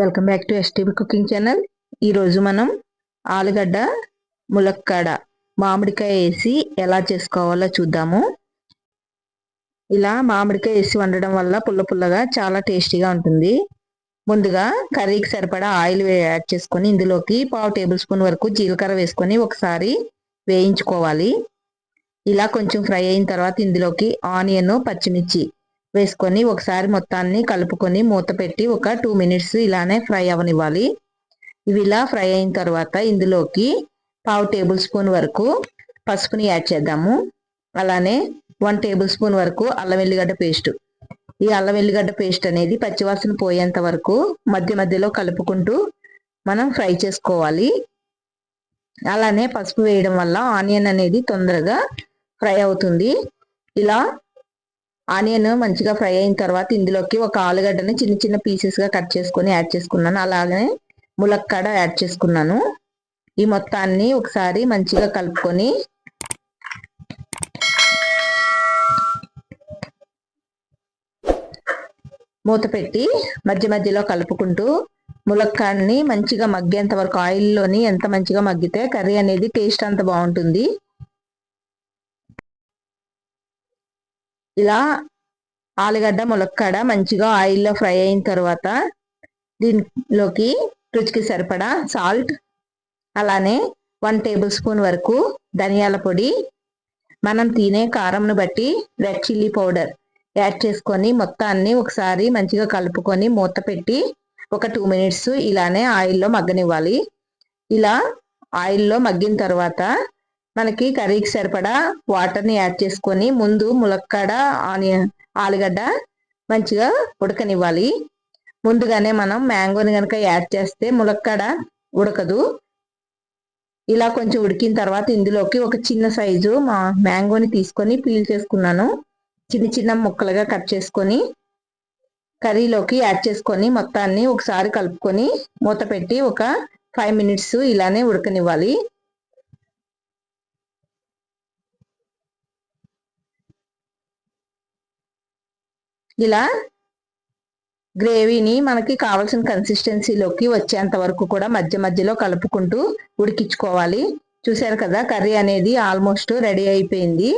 Welcome back to STV cooking channel ఈరోజు మనం ఆలుగడ్డ ములక్కాడ మామిడికాయ వేసి ఎలా చేసుకోవాలో చూద్దాము. ఇలా మామిడికాయ వేసి వండడం వల్ల పుల్ల పుల్లగా చాలా టేస్టీగా ఉంటుంది. ముందుగా కర్రీకి సరిపడా ఆయిల్ యాడ్ చేసుకొని ఇందులోకి పావు టేబుల్ స్పూన్ వరకు జీలకర్ర వేసుకొని ఒకసారి వేయించుకోవాలి. ఇలా కొంచెం ఫ్రై అయిన తర్వాత ఇందులోకి ఆనియన్ పచ్చిమిర్చి వేసుకొని ఒకసారి మొత్తాన్ని కలుపుకొని మూత పెట్టి ఒక టూ మినిట్స్ ఇలానే ఫ్రై అవనివ్వాలి. ఇవి ఇలా ఫ్రై అయిన తర్వాత ఇందులోకి పావు టేబుల్ స్పూన్ వరకు పసుపుని యాడ్ చేద్దాము. అలానే వన్ టేబుల్ స్పూన్ వరకు అల్లం వెల్లిగడ్డ పేస్ట్. ఈ అల్లం వెల్లిగడ్డ పేస్ట్ అనేది పచ్చివాసన పోయేంత వరకు మధ్య మధ్యలో కలుపుకుంటూ మనం ఫ్రై చేసుకోవాలి. అలానే పసుపు వేయడం వల్ల ఆనియన్ అనేది తొందరగా ఫ్రై అవుతుంది. ఇలా ఆనియన్ మంచిగా ఫ్రై అయిన తర్వాత ఇందులోకి ఒక ఆలుగడ్డని చిన్న చిన్న పీసెస్గా కట్ చేసుకొని యాడ్ చేసుకున్నాను. అలాగే ములక్కాడ యాడ్ చేసుకున్నాను. ఈ మొత్తాన్ని ఒకసారి మంచిగా కలుపుకొని మూత పెట్టి మధ్య మధ్యలో కలుపుకుంటూ ములక్కాడని మంచిగా మగ్గేంత వరకు ఆయిల్లోని ఎంత మంచిగా మగ్గితే కర్రీ అనేది టేస్ట్ అంత బాగుంటుంది. ఇలా ఆలుగడ్డ ములక్కాడ మంచిగా ఆయిల్లో ఫ్రై అయిన తర్వాత దీనిలోకి రుచికి సరిపడా సాల్ట్ అలానే వన్ టేబుల్ స్పూన్ వరకు ధనియాల పొడి మనం తినే కారంను బట్టి రెడ్ చిల్లీ పౌడర్ యాడ్ చేసుకొని మొత్తాన్ని ఒకసారి మంచిగా కలుపుకొని మూత పెట్టి ఒక టూ మినిట్స్ ఇలానే ఆయిల్లో మగ్గనివ్వాలి. ఇలా ఆయిల్లో మగ్గిన తర్వాత మనకి కర్రీకి సరిపడా వాటర్ని యాడ్ చేసుకొని ముందు ములక్కాడ ఆనియన్ ఆలుగడ్డ మంచిగా ఉడకనివ్వాలి. ముందుగానే మనం మ్యాంగోని కనుక యాడ్ చేస్తే ములక్కాడ ఉడకదు. ఇలా కొంచెం ఉడికిన తర్వాత ఇందులోకి ఒక చిన్న సైజు మా మ్యాంగోని తీసుకొని పీల్ చేసుకున్నాను. చిన్న చిన్న ముక్కలుగా కట్ చేసుకొని కర్రీలోకి యాడ్ చేసుకొని మొత్తాన్ని ఒకసారి కలుపుకొని మూత పెట్టి ఒక ఫైవ్ మినిట్స్ ఇలానే ఉడకనివ్వాలి. ఇలా గ్రేవీని మనకి కావాల్సిన కన్సిస్టెన్సీలోకి వచ్చేంత వరకు కూడా మధ్య మధ్యలో కలుపుకుంటూ ఉడికించుకోవాలి. చూశారు కదా కర్రీ అనేది ఆల్మోస్ట్ రెడీ అయిపోయింది.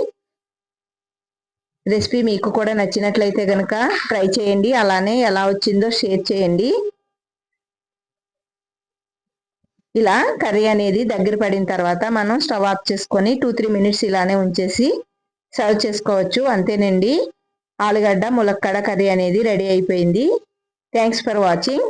రెసిపీ మీకు కూడా నచ్చినట్లయితే కనుక ట్రై చేయండి. అలానే ఎలా వచ్చిందో షేర్ చేయండి. ఇలా కర్రీ అనేది దగ్గర పడిన తర్వాత మనం స్టవ్ ఆఫ్ చేసుకొని టూ త్రీ మినిట్స్ ఇలానే ఉంచేసి సర్వ్ చేసుకోవచ్చు. అంతేనండి. ఆలుగడ్డ ములక్కడ కర్రీ అనేది రెడీ అయిపోయింది. Thanks for watching